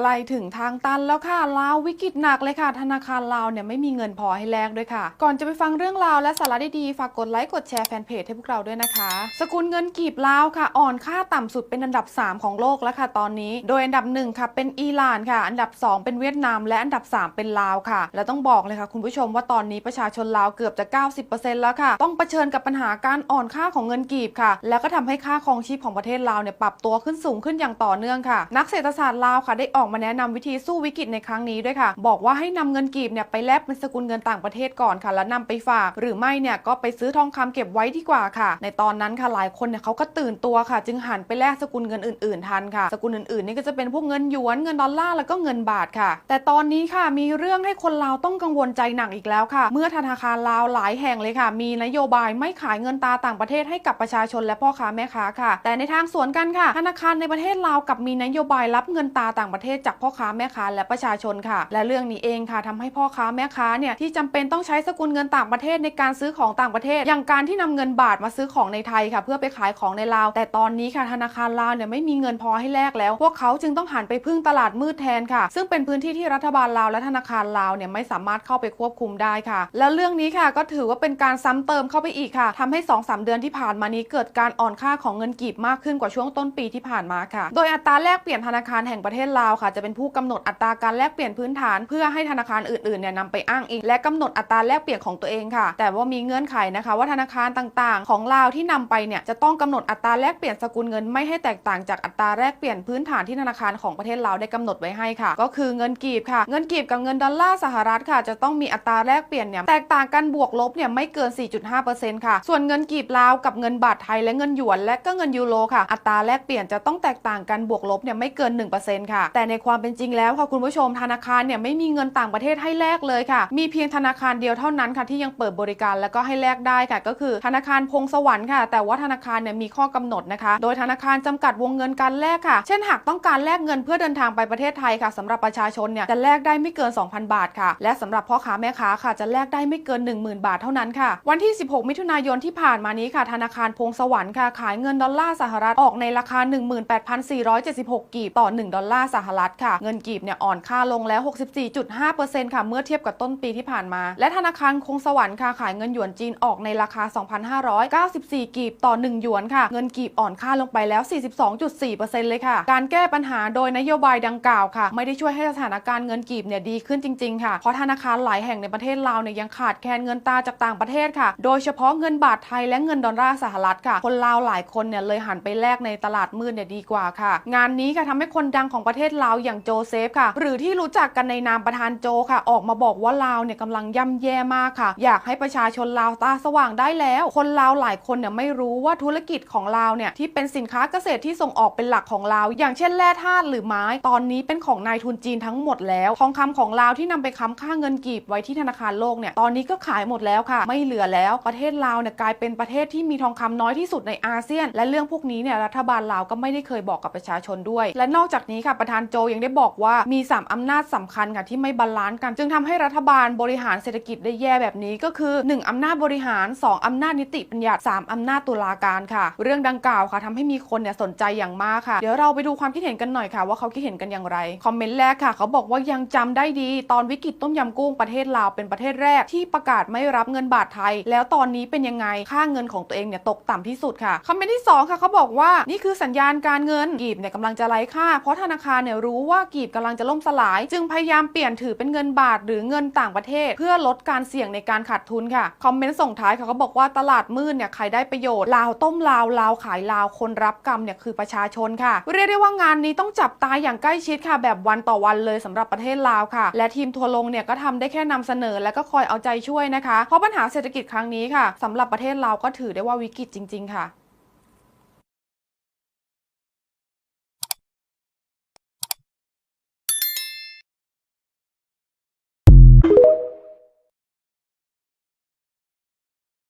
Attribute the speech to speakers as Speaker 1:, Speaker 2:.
Speaker 1: ไกลถึงทางตันแล้วค่ะลาววิกฤตหนักเลยค่ะ ธนาคารลาวเนี่ยไม่มีเงินพอให้แลกด้วยค่ะ ก่อนจะไปฟังเรื่องราวและสาระดีๆฝากกดไลค์กดแชร์แฟนเพจให้พวกเราด้วยนะคะ สกุลเงินกีบลาวค่ะ อ่อนค่าต่ำสุดเป็นอันดับ 3 ของโลกแล้วค่ะ ตอนนี้ โดยอันดับ1ค่ะเป็นอิหร่านค่ะ อันดับ 2 เป็นเวียดนามและอันดับ 3 เป็นลาวค่ะ และต้องบอกเลยค่ะ คุณผู้ชมว่าตอนนี้ประชาชนลาวเกือบจะ 90%แล้วค่ะ ต้องเผชิญกับปัญหาการอ่อนค่าของเงินกีบค่ะ แล้วก็ทำให้ค่าครองชีพของประเทศลาวเนี่ยปรับตัวขึ้นสูงขึ้นอย่างต่อเนื่องค่ะ นักเศรษฐศาสตร์ลาวค่ะได้ออกมาแนะนำวิธีสู้วิกฤตในครั้งนี้ด้วยค่ะ บอกว่าให้นำเงินกีบเนี่ยไปแลกเป็นสกุลเงินต่างประเทศก่อนค่ะ แล้วนำไปฝาก หรือไม่เนี่ยก็ไปซื้อทองคำเก็บไว้ดีกว่าค่ะ ในตอนนั้นค่ะหลายคนเนี่ยเขาก็ตื่นตัวค่ะ จึงหันไปแลกสกุลเงินอื่นๆทันค่ะ สกุลอื่นๆนี่ก็จะเป็นพวกเงินหยวนเงินดอลลาร์แล้วก็เงินบาทค่ะ แต่ตอนนี้ค่ะมีเรื่องให้คนลาวต้องกังวลใจหนักอีกแล้วค่ะ เมื่อธนาคารลาวหลายแห่งเลยค่ะ มีนโยบายไม่ขายเงินตาต่างประเทศให้กับประชาชนและพ่อค้าแม่ค้าค่ะ แต่ในทางสวนกันค่ะ ธนาคารในประเทศลาวกับมีนโยบายรับเงินตาต่างประเทศจากพ่อค้าแม่ค้าและประชาชนค่ะ และเรื่องนี้เองค่ะทำให้พ่อค้าแม่ค้าเนี่ยที่จำเป็นต้องใช้สกุลเงินต่างประเทศในการซื้อของต่างประเทศ อย่างการที่นำเงินบาทมาซื้อของในไทยค่ะ เพื่อไปขายของในลาว แต่ตอนนี้ค่ะธนาคารลาวเนี่ยไม่มีเงินพอให้แลกแล้ว พวกเขาจึงต้องหันไปพึ่งตลาดมืดแทนค่ะ ซึ่งเป็นพื้นที่ที่รัฐบาลลาวและธนาคารลาวเนี่ยไม่สามารถเข้าไปควบคุมได้ค่ะ แล้วเรื่องนี้ค่ะก็ถือว่าเป็นการซ้ำเติมเข้าไปอีกค่ะทำให้2-3เดือนที่ผ่านมานี้เกิดการอ่อนค่าของเงินกีบมากขึ้นกว่าช่วงต้นปีที่ผ่านมาค่ะ โดยอัตราแลกเปลี่ยนธนาคารแห่งประเทศลาวค่ะจะเป็นผู้กำหนดอัตราการแลกเปลี่ยนพื้นฐาน เพื่อให้ธนาคารอื่นๆเนี่ยนำไปอ้างอิงและกำหนดอัตราแลกเปลี่ยนของตัวเองค่ะ แต่ว่ามีเงื่อนไขนะคะ ว่าธนาคารต่างๆ ของลาวที่นำไปเนี่ยจะต้องกำหนดอัตราแลกเปลี่ยนสกุลเงินไม่ให้แตกต่างจากอัตราแลกเปลี่ยนพื้นฐานที่ธนาคารของประเทศลาวได้กำหนดไว้ให้ค่ะ ก็คือเงินกีบค่ะ เงินกีบกับเงินดอลลาร์สหรัฐค่ะ จะต้องมีอัตราแลกเปลี่ยนเนี่ยแตกต่างกันบวกลบเนี่ยไม่เกิน 4.5%ค่ะ ส่วนเงินกีบลาวกับเงินบาทไทยและเงินหยวน และก็เงินยูโรค่ะ อัตราแลกเปลี่ยนจะต้องแตกต่างกันบวกลบเนี่ยไม่เกิน 1%ค่ะ แต่ในความเป็นจริงแล้วค่ะคุณผู้ชมธนาคารเนี่ยไม่มีเงินต่างประเทศให้แลกเลยค่ะ มีเพียงธนาคารเดียวเท่านั้นค่ะที่ยังเปิดบริการแล้วก็ให้แลกได้ค่ะ ก็คือธนาคารพงสวรรค์ค่ะ แต่ว่าธนาคารเนี่ยมีข้อกำหนดนะคะ โดยธนาคารจำกัดวงเงินการแลกค่ะ เช่นหากต้องการแลกเงินเพื่อเดินทางไปประเทศไทยค่ะสำหรับประชาชนเนี่ยจะแลกได้ไม่เกิน 2,000 บาทค่ะ และสำหรับพ่อค้าแม่ค้าค่ะจะแลกได้ไม่เกิน 10,000 บาทเท่านั้นค่ะ วันที่ 16 มิถุนายนที่ผ่านมานี้ค่ะ ธนาคารพงสวรรค์ค่ะขายเงินดอลลาร์สหรัฐออกในราคา 18,476 กีบต่อ 1 ดอลลาร์สหรัฐค่ะ เงินกีบเนี่ยอ่อนค่าลงแล้ว 64.5%ค่ะ เมื่อเทียบกับต้นปีที่ผ่านมา และธนาคารคงสวรรค์ค่ะ ขายเงินหยวนจีนออกในราคา 2,594 กีบต่อ 1 หยวนค่ะ เงินกีบอ่อนค่าลงไปแล้ว 42.4%เลยค่ะ การแก้ปัญหาโดยนโยบายดังกล่าวค่ะ ไม่ได้ช่วยให้สถานการณ์เงินกีบเนี่ยดีขึ้นจริงๆ ค่ะ เพราะธนาคารหลายแห่งในประเทศลาวเนี่ยยังขาดแคลนเงินตราจากต่างประเทศค่ะ โดยเฉพาะเงินบาทไทยและเงินดอลลาร์สหรัฐค่ะ คนลาวหลายคนเนี่ยเลยหันไปแลกในตลาดมืดเนี่ยดีกว่าค่ะ งานนี้ค่ะทำให้คนดังของประเทศลาวอย่างโจเซฟค่ะ หรือที่รู้จักกันในนามประธานโจค่ะ ออกมาบอกว่าลาวเนี่ยกำลังย่ำแย่มากค่ะ อยากให้ประชาชนลาวตาสว่างได้แล้ว คนลาวหลายคนเนี่ยไม่รู้ว่าธุรกิจของลาวเนี่ยที่เป็นสินค้าเกษตรที่ส่งออกเป็นหลักของลาว อย่างเช่นแร่ธาตุหรือไม้ ตอนนี้เป็นของนายทุนจีนทั้งหมดแล้วทองคำของลาวที่นำไปค้ำค่าเงินกีบไว้ที่ธนาคารโลกเนี่ยตอนนี้ก็ขายหมดแล้วค่ะ ไม่เหลือแล้วประเทศลาวเนี่ยกลายเป็นประเทศที่มีทองคำน้อยที่สุดในอาเซียน และเรื่องพวกนี้เนี่ยรัฐบาลลาวก็ไม่ได้เคยบอกกับประชาชนด้วย และนอกจากนี้ค่ะประธานโจยังได้บอกว่ามี 3อำนาจสำคัญค่ะที่ไม่บาลานซ์กัน จึงทำให้รัฐบาลบริหารเศรษฐกิจได้แย่แบบนี้ก็คือ 1อำนาจบริหาร 2อำนาจนิติบัญญัติ 3อำนาจตุลาการค่ะ เรื่องดังกล่าวค่ะทำให้มีคนเนี่ยสนใจอย่างมากค่ะ เดี๋ยวเราไปดูความคิดเห็นกันหน่อยค่ะ ว่าเขาคิดเห็นกันอย่างไร คอมเมนต์แรกค่ะ เขาบอกว่ายังจำได้ดี ตอนวิกฤตต้มยำกุ้งประเทศลาวเป็นประเทศแรก ที่ประกาศไม่รับเงินบาทไทย แล้วตอนนี้เป็นยังไงค่าเงินของตัวเองเนี่ยตกต่ำที่สุดค่ะคอมเมนต์ที่สองค่ะเขาบอกว่านี่คือสัญญาณการเงินกีบเนี่ยกำลังจะไร้ค่าเพราะธนาคารเนี่ยรูว่ากีบกำลังจะล่มสลาย จึงพยายามเปลี่ยนถือเป็นเงินบาทหรือเงินต่างประเทศ เพื่อลดการเสี่ยงในการขาดทุนค่ะคอมเมนต์ส่งท้ายเขาก็บอกว่าตลาดมืดเนี่ยใครได้ประโยชน์ลาวต้มลาวลาวขายลาวคนรับกรรมเนี่ยคือประชาชนค่ะ เรียกได้ว่างานนี้ต้องจับตาอย่างใกล้ชิดค่ะ แบบวันต่อวันเลยสำหรับประเทศลาวค่ะ และทีมทัวร์ลงเนี่ยก็ทำได้แค่นำเสนอ และก็คอยเอาใจช่วยนะคะ เพราะปัญหาเศรษฐกิจครั้งนี้ค่ะสำหรับประเทศลาวก็ถือได้ว่าวิกฤตจริง ๆ ค่ะ